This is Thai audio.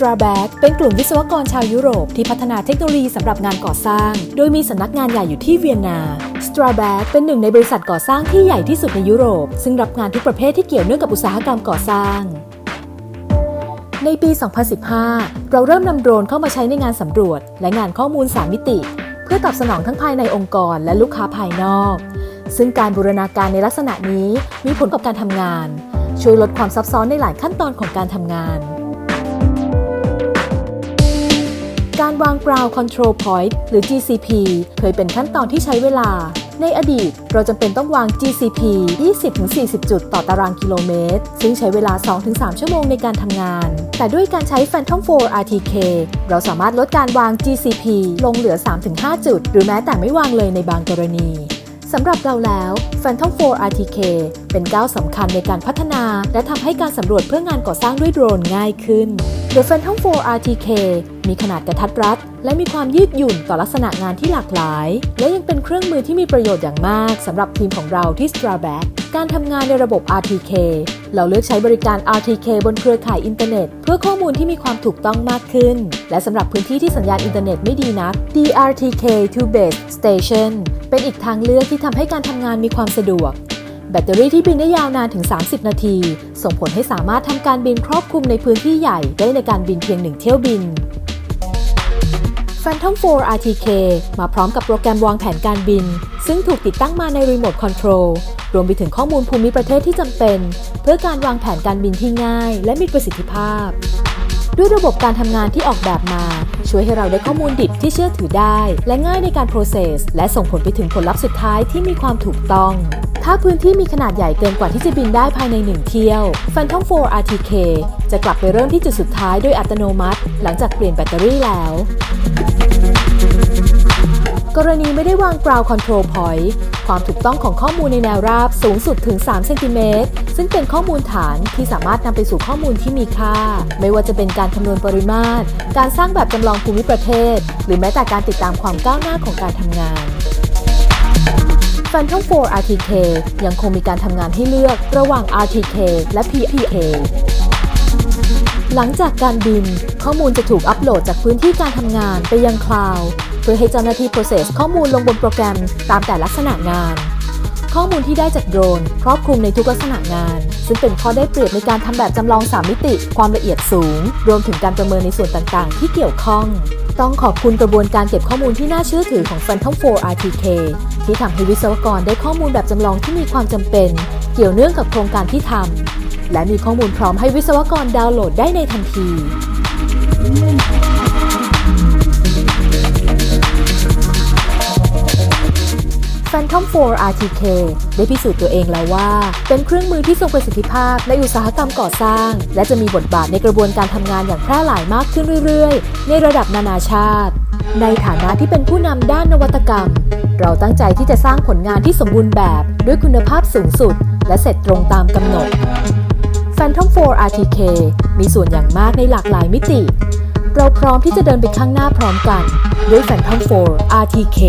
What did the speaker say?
s t r a b a c เป็นกลุ่มวิศวกรชาวยุโรปที่พัฒนาเทคโนโลยีสำหรับงานก่อสร้าง โดยมีสำนักงานใหญ่อยู่ที่เวียนนา s t r a b a c เป็นหนึ่งในบริษัทก่อสร้างที่ใหญ่ที่สุดในยุโรป ซึ่งรับงานทุกประเภทที่เกี่ยวเนื่องกับอุตสาหกรรมก่อสร้าง ในปี 2015 เราเริ่มนำโดรนเข้ามาใช้ในงานสำรวจ และงานข้อมูล 3 มิติ เพื่อตอบสนองทั้งภายในองค์กรและลูกค้าภายนอก ซึ่งการบูรณาการในลักษณะนี้มีผลกับการทำงาน ช่วยลดความซับซ้อนในหลายขั้นตอนของการทำงาน การวาง Ground Control Point หรือ GCP เคยเป็นขั้นตอนที่ใช้เวลา ในอดีต เราจำเป็นต้องวาง GCP 20-40 จุดต่อตารางกิโลเมตร ซึ่งใช้เวลา 2-3 ชั่วโมงในการทำงาน แต่ด้วยการใช้ Phantom 4 RTK เราสามารถลดการวาง GCP ลงเหลือ 3-5 จุด หรือแม้แต่ไม่วางเลยในบางกรณี สำหรับเราแล้ว Phantom 4 RTK เป็นก้าวสำคัญในการพัฒนา และทำให้การสำรวจเพื่องานก่อสร้างด้วยโดรนง่ายขึ้น The Phantom 4 RTK มีขนาดกระทัดรัด และมีความยืดหยุ่นต่อลักษณะงานที่หลากหลาย และยังเป็นเครื่องมือที่มีประโยชน์อย่างมากสำหรับทีมของเราที่ Strabac การทำงานในระบบ RTK เราเลือกใช้บริการ RTK บนเครือข่ายอินเทอร์เน็ต เพื่อข้อมูลที่มีความถูกต้องมากขึ้น และสำหรับพื้นที่ที่สัญญาณอินเทอร์เน็ตไม่ดีนัก DRTK to Base Station เป็นอีกทางเลือกที่ทำให้การทำงานมีความสะดวก แบตเตอรี่ที่บินได้ยาวนานถึง 30 นาที ส่งผลให้สามารถทำการบินครอบคลุมในพื้นที่ใหญ่ได้ในการบินเพียงหนึ่งเที่ยวบิน Phantom 4 RTK มาพร้อมกับโปรแกรมวางแผนการบิน ซึ่งถูกติดตั้งมาในรีโมทคอนโทรลรวมไปถึงข้อมูลภูมิประเทศที่จำเป็น เพื่อการวางแผนการบินที่ง่าย และมีประสิทธิภาพ ด้วยระบบการทำงานที่ออกแบบมา ช่วยให้เราได้ข้อมูลดิบที่เชื่อถือได้ และง่ายในการ process และส่งผลไปถึงผลลัพธ์สุดท้ายที่มีความถูกต้องถ้าพื้นที่มีขนาดใหญ่เกินกว่าที่จะบินได้ภายในหนึ่งเที่ยว Phantom 4 RTK จะกลับไปเริ่มที่จุดสุดท้ายโดยอัตโนมัติ หลังจากเปลี่ยนแบตเตอรี่แล้ว กรณีไม่ได้วาง ground control point ความถูกต้องของข้อมูลในแนวราบสูงสุดถึง 3 เซนติเมตร ซึ่งเป็นข้อมูลฐานที่สามารถนำไปสู่ข้อมูลที่มีค่า ไม่ว่าจะเป็นการคำนวณปริมาตร การสร้างแบบจำลองภูมิประเทศ หรือแม้แต่การติดตามความก้าวหน้าของการทำงาน Phantom 4 RTK ยังคงมีการทำงานให้เลือกระหว่าง RTK และ PPK หลังจากการบิน ข้อมูลจะถูกอัปโหลดจากพื้นที่การทำงานไปยังคลาวด์ เพื่อให้เจ้าหน้าที่ process ข้อมูลลงบนโปรแกรมตามแต่ลักษณะงาน ข้อมูลที่ได้จากโดรนครอบคลุมในทุกลักษณะงาน ซึ่งเป็นข้อได้เปรียบในการทำแบบจำลอง 3 มิติ ความละเอียดสูง รวมถึงการประเมินในส่วนต่างๆ ที่เกี่ยวข้อง ต้องขอบคุณกระบวนการเก็บข้อมูลที่น่าเชื่อถือของ Phantom 4 RTK ที่ทำให้วิศวกรได้ข้อมูลแบบจำลองที่มีความจำเป็น เกี่ยวเนื่องกับโครงการที่ทำและมีข้อมูลพร้อมให้วิศวกรดาวน์โหลดได้ในทันที Phantom 4 RTK ได้พิสูจน์ตัวเองแล้วว่า เป็นเครื่องมือที่ทรงประสิทธิภาพในอุตสาหกรรมก่อสร้าง และจะมีบทบาทในกระบวนการทำงานอย่างแพร่หลายมากขึ้นเรื่อยๆ ในระดับนานาชาติ ในฐานะที่เป็นผู้นำด้านนวัตกรรม เราตั้งใจที่จะสร้างผลงานที่สมบูรณ์แบบด้วยคุณภาพสูงสุด และเสร็จตรงตามกำหนด Phantom 4 RTK มีส่วนอย่างมากในหลากหลายมิติ เราพร้อมที่จะเดินไปข้างหน้าพร้อมกัน ด้วย Phantom 4 RTK